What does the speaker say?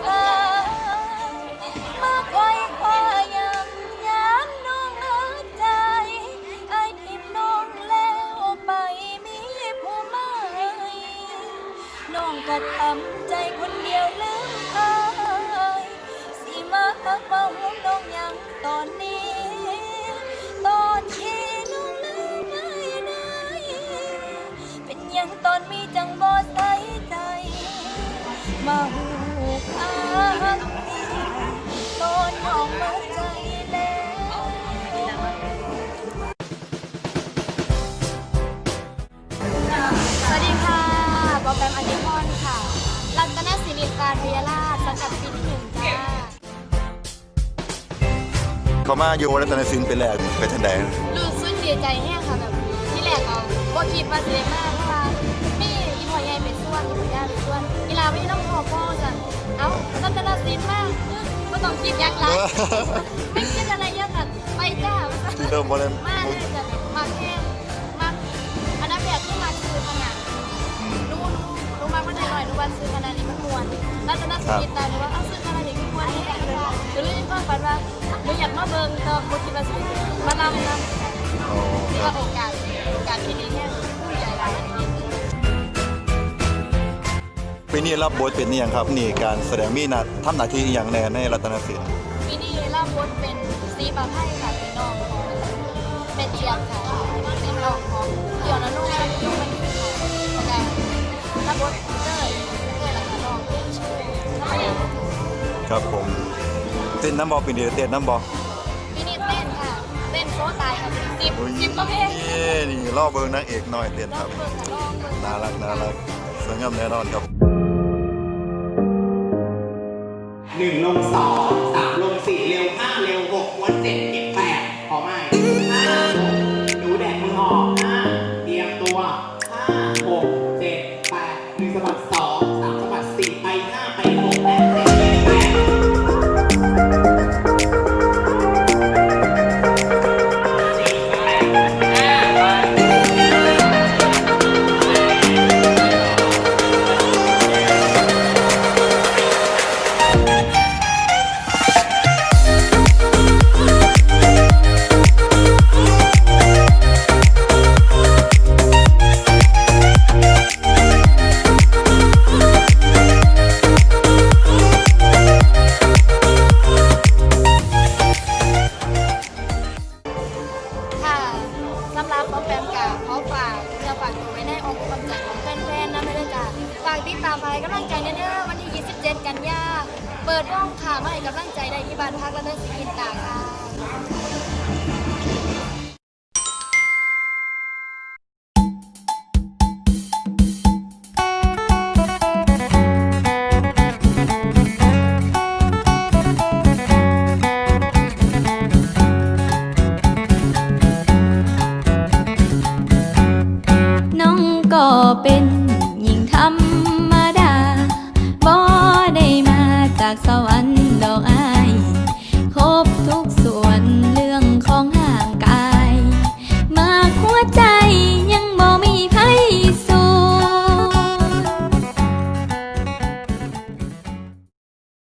สายมาคอยคว้ายามยามน้องเอาใจไอ้ทิมน้องแล้วไปมีผู้ใหม่น้องก็ทำใจคนเดียวลืมอายสิมาหักมาห่วงน้องยังตอนนี้ ตอนที่น้องลืมไม่ได้เป็นยังตอนมีจังบ่ใส่ใจ มาหู สวัสดีค่ะบอมแบมอันิพรค่ะรัตนศิริการพยาราชสังกัดปีที่หนึ่งจ้าเขามาอยู่รัตนสินเป็นแรกเป็นทันใดรู้สึกดีใจแห้งค่ะแบบที่แรกเอาบ่คิดว่าสิได้มากเพราะว่ามีอีพ่อใหญ่เป็นส่วนอีพ่อย่าเป็นส่วนอีลาไปน้องพ่อพ่อจัน คิดยักษ์ไรไม่คิดอะไรเยอะค่ะไปจ้าที่เริ่มบ่ได้มาเลยจะแบบมาแห้งมาอันนั้นแบบที่มาคือขนาดรู้รู้รู้มาเมื่อไหร่หน่อยรู้ว่าซื้อขนาดนี้มันมวนแล้วจะน่าสนใจตาหรือว่าเอาซื้อขนาดนี้มันมวนนี่แหละเลยหรือเรื่องก็ฝันว่าหรืออยากมาเบิ่งเติมบุญที่มาซื้อมาลำนะ ปีนี้รับบทเป็นนี่ยังครับนี่การแสดงมีหนาทำหน้าที่อหย่างแน่ในรัตนสินปีนี้รับบทเป็นซีปาไพ่ค่ะเป็นน้องของเป็นเจียมค่ะเป็นน้องของเดี่ยวนะลูกนะลูกมันอยู่ค่ะแล้วก็รับบทเต้ยเต้ยแล้วก็น้องเต้ยชื่อแล้วก็อย่างครับผมเต้นน้ำบอปีนี้เต้นน้ำบอปีนี้เต้นค่ะเต้นโซตายค่ะสิบสิบประเภทนี่ล่อเบิงนางเอกหน่อยเต้นลคอรังบเบิ่งค่ะลองเบิ่งน่ารักน่ารักสวยงามแน่นอนครับ หนึ่งลงสองสามลงสี่เร็วห้าเร็วหกวนเจ็ดเก็บแปดพอไหมห้าหกดูแดดมือออกห้าเตรียมตัวห้าหกเจ็ดแปดหนึ่งสะบัดสองากติดตามไปกำลังใจเด้อวันที่ 27 กันยาเปิดห้องค่ะมาให้กำลังใจได้ที่บ้านพักและเดินสกินตาค่ะน้องก็เป็น ดอกอายครบทุก